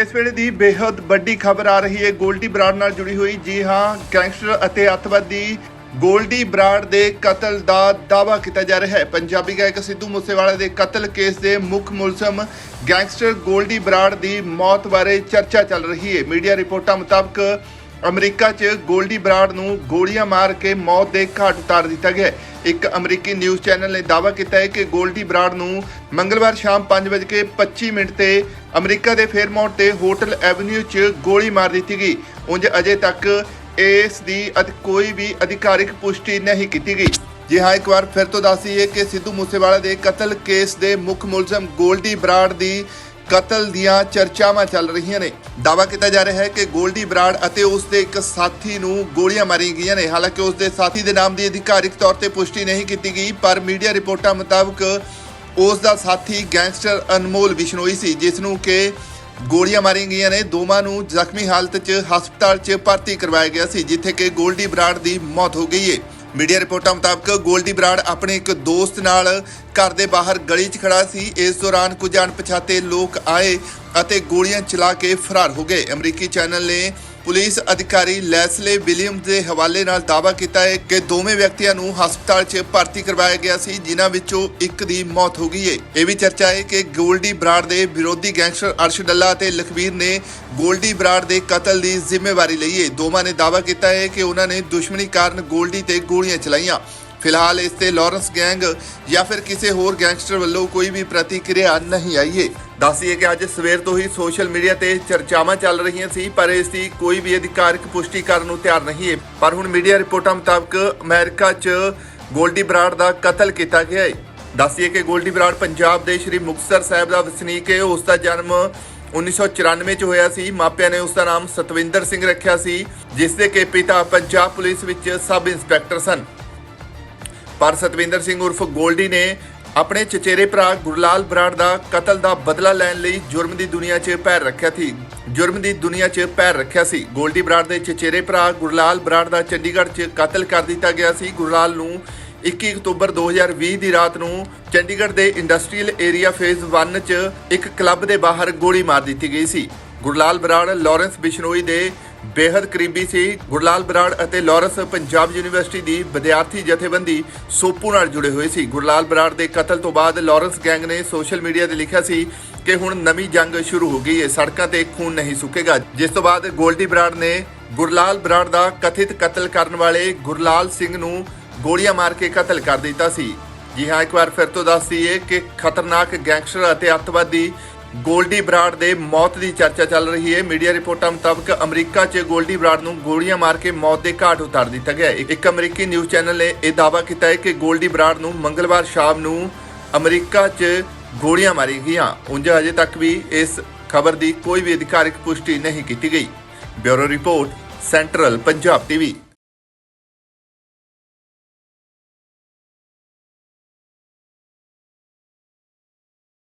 ਇਸ ਵੇਲੇ ਦੀ ਬੇहद ਵੱਡੀ ਖਬਰ ਆ ਰਹੀ ਹੈ। ਗੋਲਡੀ ਬਰਾੜ ਨਾਲ ਜੁੜੀ ਹੋਈ। ਜੀ ਹਾਂ, ਗੈਂਗਸਟਰ ਅਤੇ ਅੱਤਵਾਦੀ ਗੋਲਡੀ ਬਰਾੜ ਦੇ ਕਤਲ ਦਾ ਦਾਅਵਾ ਕੀਤਾ ਜਾ ਰਿਹਾ ਹੈ। ਪੰਜਾਬੀ ਗਾਇਕ ਸਿੱਧੂ ਮੂਸੇਵਾਲਾ ਦੇ ਕਤਲ ਕੇਸ ਦੇ ਮੁੱਖ ਮੁਲਜ਼ਮ ਗੈਂਗਸਟਰ ਗੋਲਡੀ ਬਰਾੜ ਦੀ ਮੌਤ ਬਾਰੇ ਚਰਚਾ ਚੱਲ ਰਹੀ ਹੈ। ਮੀਡੀਆ ਰਿਪੋਰਟਾਂ ਮੁਤਾਬਕ ਅਮਰੀਕਾ 'ਚ ਗੋਲਡੀ ਬਰਾਡ ਨੂੰ ਗੋਲੀਆਂ ਮਾਰ ਕੇ ਮੌਤ ਦੇ ਘਾਟ ਉਤਾਰ ਦਿੱਤਾ ਗਿਆ ਇੱਕ ਅਮਰੀਕੀ ਨਿਊਜ਼ ਚੈਨਲ ਨੇ ਦਾਅਵਾ ਕੀਤਾ ਹੈ ਕਿ ਗੋਲਡੀ ਬਰਾਡ ਨੂੰ ਮੰਗਲਵਾਰ ਸ਼ਾਮ 5:25 ਮਿੰਟ ਤੇ ਅਮਰੀਕਾ ਦੇ ਫੇਅਰਮਾਉਂਟ ਤੇ ਹੋਟਲ ਐਵਨਿਊ 'ਚ ਗੋਲੀ ਮਾਰ ਦਿੱਤੀ ਗਈ। ਉਂਝ ਅਜੇ ਤੱਕ ਇਸ ਦੀ ਕੋਈ ਵੀ ਅਧਿਕਾਰਿਕ ਪੁਸ਼ਟੀ ਨਹੀਂ ਕੀਤੀ ਗਈ। ਜੀ ਹਾਂ, ਇੱਕ ਵਾਰ ਫਿਰ ਤੋਂ ਦੱਸ ਦਈਏ ਕਿ ਸਿੱਧੂ ਮੂਸੇਵਾਲਾ ਦੇ ਕਤਲ ਕੇਸ ਦੇ ਮੁੱਖ ਮੁਲਜ਼ਮ ਗੋਲਡੀ ਬਰਾਡ ਦੀ ਕਤਲ ਦੀਆਂ ਚਰਚਾਵਾਂ ਚੱਲ ਰਹੀਆਂ ਨੇ। ਦਾਵਾ ਕੀਤਾ ਜਾ ਰਿਹਾ ਹੈ ਕਿ ਗੋਲਡੀ ਬਰਾੜ ਅਤੇ ਉਸ ਦੇ ਇੱਕ ਸਾਥੀ ਨੂੰ ਗੋਲੀਆਂ ਮਾਰੀਆਂ ਗਈਆਂ ਨੇ। ਹਾਲਾਂਕਿ ਉਸ ਦੇ ਸਾਥੀ ਦੇ ਨਾਮ ਦੀ ਅਧਿਕਾਰਿਕ ਤੌਰ ਤੇ ਪੁਸ਼ਟੀ ਨਹੀਂ ਕੀਤੀ ਗਈ, ਪਰ ਮੀਡੀਆ ਰਿਪੋਰਟਾਂ ਮੁਤਾਬਕ ਉਸ ਦਾ ਸਾਥੀ ਗੈਂਗਸਟਰ ਅਨਮੋਲ ਵਿਸ਼ਨੋਈ ਸੀ, ਜਿਸ ਨੂੰ ਕਿ ਗੋਲੀਆਂ ਮਾਰੀਆਂ ਗਈਆਂ ਨੇ। ਦੋਵਾਂ ਨੂੰ ਜ਼ਖਮੀ ਹਾਲਤ 'ਚ ਹਸਪਤਾਲ 'ਚ ਭਰਤੀ ਕਰਵਾਇਆ ਗਿਆ ਸੀ, ਜਿੱਥੇ ਕਿ ਗੋਲਡੀ ਬਰਾੜ ਦੀ ਮੌਤ ਹੋ ਗਈ ਹੈ ਮੀਡੀਆ ਰਿਪੋਰਟਾਂ ਮੁਤਾਬਕ ਗੋਲਡੀ ਬਰਾੜ ਆਪਣੇ ਇੱਕ ਦੋਸਤ ਨਾਲ ਘਰ ਦੇ ਬਾਹਰ ਗਲੀ 'ਚ ਖੜਾ ਸੀ। ਇਸ ਦੌਰਾਨ ਕੁਝ ਅਣਪਛਾਤੇ ਲੋਕ ਆਏ ਅਤੇ ਗੋਲੀਆਂ ਚਲਾ ਕੇ ਫਰਾਰ ਹੋ ਗਏ। ਅਮਰੀਕੀ ਚੈਨਲ ਨੇ ਪੁਲਿਸ ਅਧਿਕਾਰੀ ਲੈਸਲੇ ਵਿਲੀਅਮ ਦੇ ਹਵਾਲੇ ਨਾਲ ਦਾਅਵਾ ਕੀਤਾ ਹੈ ਕਿ ਦੋਵੇਂ ਵਿਅਕਤੀਆਂ ਨੂੰ ਹਸਪਤਾਲ 'ਚ ਭਰਤੀ ਕਰਵਾਇਆ ਗਿਆ ਸੀ, ਜਿਨ੍ਹਾਂ ਵਿੱਚੋਂ ਇੱਕ ਦੀ ਮੌਤ ਹੋ ਗਈ ਹੈ। ਇਹ ਵੀ ਚਰਚਾ ਹੈ ਕਿ ਗੋਲਡੀ ਬਰਾੜ ਦੇ ਵਿਰੋਧੀ ਗੈਂਗਸਟਰ ਅਰਸ਼ ਡੱਲਾ ਅਤੇ ਲਖਵੀਰ ਨੇ ਗੋਲਡੀ ਬਰਾੜ ਦੇ ਕਤਲ ਦੀ ਜ਼ਿੰਮੇਵਾਰੀ ਲਈ ਹੈ। ਦੋਵਾਂ ਨੇ ਦਾਅਵਾ ਕੀਤਾ ਹੈ ਕਿ ਉਹਨਾਂ ਨੇ ਦੁਸ਼ਮਣੀ ਕਾਰਨ ਗੋਲਡੀ ਤੇ ਗੋਲੀਆਂ ਚਲਾਈਆਂ। ਫਿਲਹਾਲ ਇਸ ਤੇ ਲਾਰੈਂਸ ਗੈਂਗ ਜਾਂ ਫਿਰ ਕਿਸੇ ਹੋਰ ਗੈਂਗਸਟਰ ਵੱਲੋਂ ਕੋਈ ਵੀ ਪ੍ਰਤੀਕਿਰਿਆ ਨਹੀਂ ਆਈ ਹੈ। ਦੱਸੀਏ ਕਿ ਅੱਜ ਸਵੇਰ ਤੋਂ ਹੀ ਸੋਸ਼ਲ ਮੀਡੀਆ ਤੇ ਚਰਚਾਵਾਂ ਚੱਲ ਰਹੀਆਂ ਸੀ, ਪਰ ਇਸ ਦੀ ਕੋਈ ਵੀ ਅਧਿਕਾਰਕ ਪੁਸ਼ਟੀ ਕਰਨ ਨੂੰ ਤਿਆਰ ਨਹੀਂ ਹੈ ਪਰ ਹੁਣ ਮੀਡੀਆ ਰਿਪੋਰਟਾਂ ਮੁਤਾਬਕ ਅਮਰੀਕਾ 'ਚ ਗੋਲਡੀ ਬਰਾੜ ਦਾ ਕਤਲ ਕੀਤਾ ਗਿਆ ਹੈ ਦੱਸੀਏ ਕਿ ਗੋਲਡੀ ਬਰਾੜ ਪੰਜਾਬ ਦੇ ਸ਼੍ਰੀ ਮੁਕਤਸਰ ਸਾਹਿਬ ਦਾ ਵਸਨੀਕ ਹੈ ਉਸ ਦਾ ਜਨਮ 1994 ਚ ਹੋਇਆ ਸੀ। ਮਾਪਿਆਂ ਨੇ ਉਸ ਦਾ ਨਾਮ ਸਤਵਿੰਦਰ ਸਿੰਘ ਰੱਖਿਆ ਸੀ, ਜਿਸ ਦੇ ਕਿ ਪਿਤਾ ਪੰਜਾਬ ਪੁਲਿਸ ਵਿੱਚ ਸਬ ਇੰਸਪੈਕਟਰ ਸਨ। ਪਰ ਸਤਵਿੰਦਰ ਸਿੰਘ ਉਰਫ ਗੋਲਡੀ ਨੇ ਆਪਣੇ ਚਚੇਰੇ ਭਰਾ ਗੁਰਲਾਲ ਬਰਾੜ ਦਾ ਕਤਲ ਦਾ ਬਦਲਾ ਲੈਣ ਲਈ ਜੁਰਮ ਦੀ ਦੁਨੀਆ 'ਚ ਪੈਰ ਰੱਖਿਆ ਸੀ। ਜੁਰਮ ਦੀ ਦੁਨੀਆ 'ਚ ਪੈਰ ਰੱਖਿਆ ਸੀ। ਗੋਲਡੀ ਬਰਾੜ ਦੇ ਚਚੇਰੇ ਭਰਾ ਗੁਰਲਾਲ ਬਰਾੜ ਦਾ ਚੰਡੀਗੜ੍ਹ 'ਚ ਕਤਲ ਕਰ ਦਿੱਤਾ ਗਿਆ ਸੀ। ਗੁਰਲਾਲ ਨੂੰ 21 ਅਕਤੂਬਰ 2020 ਦੀ ਰਾਤ ਨੂੰ ਚੰਡੀਗੜ੍ਹ ਦੇ ਇੰਡਸਟਰੀਅਲ ਏਰੀਆ ਫੇਜ਼ 1 'ਚ ਇੱਕ ਕਲੱਬ ਦੇ ਬਾਹਰ ਗੋਲੀ ਮਾਰ ਦਿੱਤੀ ਗਈ ਸੀ। ਗੁਰਲਾਲ ਬਰਾੜ, ਲਾਰੈਂਸ ਬਿਸ਼ਨੋਈ ਦੇ ਬੇहद ਕਰੀਬੀ ਸੀ। ਗੁਰਲਾਲ ਬਰਾੜ ਅਤੇ ਲਾਰੈਂਸ ਪੰਜਾਬ ਯੂਨੀਵਰਸਿਟੀ ਦੀ ਵਿਦਿਆਰਥੀ ਜਥੇਬੰਦੀ ਸੋਪੂ ਨਾਲ ਜੁੜੇ ਹੋਏ ਸੀ। ਗੁਰਲਾਲ ਬਰਾੜ ਦੇ ਕਤਲ ਤੋਂ ਬਾਅਦ ਲਾਰੈਂਸ ਗੈਂਗ ਨੇ ਸੋਸ਼ਲ ਮੀਡੀਆ ਤੇ ਲਿਖਿਆ ਸੀ ਕਿ ਹੁਣ ਨਵੀਂ ਜੰਗ ਸ਼ੁਰੂ ਹੋ ਗਈ ਹੈ। ਸੜਕਾਂ ਤੇ ਖੂਨ ਨਹੀਂ ਸੁੱਕੇਗਾ। ਜਿਸ ਤੋਂ ਬਾਅਦ ਗੋਲਡੀ ਬਰਾੜ ਨੇ ਗੁਰਲਾਲ ਬਰਾੜ ਦਾ ਕਥਿਤ ਕਤਲ ਕਰਨ ਵਾਲੇ ਗੁਰਲਾਲ ਸਿੰਘ ਨੂੰ ਗੋਲੀਆਂ ਮਾਰ ਕੇ ਕਤਲ ਕਰ ਦਿੱਤਾ ਸੀ। ਜੀ ਹਾਂ, ਇੱਕ ਵਾਰ ਫਿਰ ਤੋਂ ਦੱਸ ਦਈਏ ਕਿ ਖਤਰਨਾਕ ਗੈਂਗਸਟਰ ਅਤੇ ਅੱਤਵਾਦੀ ਗੋਲਡੀ ਬਰਾੜ ਦੇ ਮੌਤ ਦੀ ਚਰਚਾ ਚੱਲ ਰਹੀ ਹੈ। ਮੀਡੀਆ ਰਿਪੋਰਟਾਂ ਮੁਤਾਬਕ ਅਮਰੀਕਾ 'ਚ ਗੋਲਡੀ ਬਰਾੜ ਨੂੰ ਗੋਲੀਆਂ ਮਾਰ ਕੇ ਮੌਤ ਦੇ ਘਾਟ ਉਤਾਰ ਦਿੱਤਾ ਗਿਆ ਹੈ। ਇੱਕ ਅਮਰੀਕੀ ਨਿਊਜ਼ ਚੈਨਲ ਨੇ ਇਹ ਦਾਅਵਾ ਕੀਤਾ ਹੈ ਕਿ ਗੋਲਡੀ ਬਰਾੜ ਨੂੰ ਮੰਗਲਵਾਰ ਸ਼ਾਮ ਨੂੰ ਅਮਰੀਕਾ 'ਚ ਗੋਲੀਆਂ ਮਾਰੀ ਗਈਆਂ। ਉਂਝ ਅਜੇ ਤੱਕ ਵੀ ਇਸ ਖਬਰ ਦੀ ਕੋਈ ਵੀ ਅਧਿਕਾਰਿਕ ਪੁਸ਼ਟੀ ਨਹੀਂ ਕੀਤੀ ਗਈ। Bureau report, central Punjab TV.